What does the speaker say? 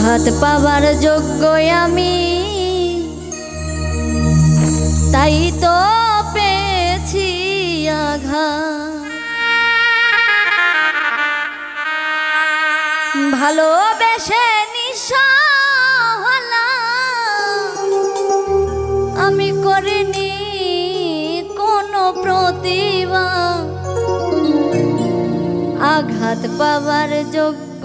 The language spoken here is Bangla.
আঘাত পাবার যোগ্য আমি। তাই তো পেয়েছি আঘাত। ভালোবেসে নিশা আমি করিনি কোনো প্রতিভা। আঘাত পাবার যোগ্য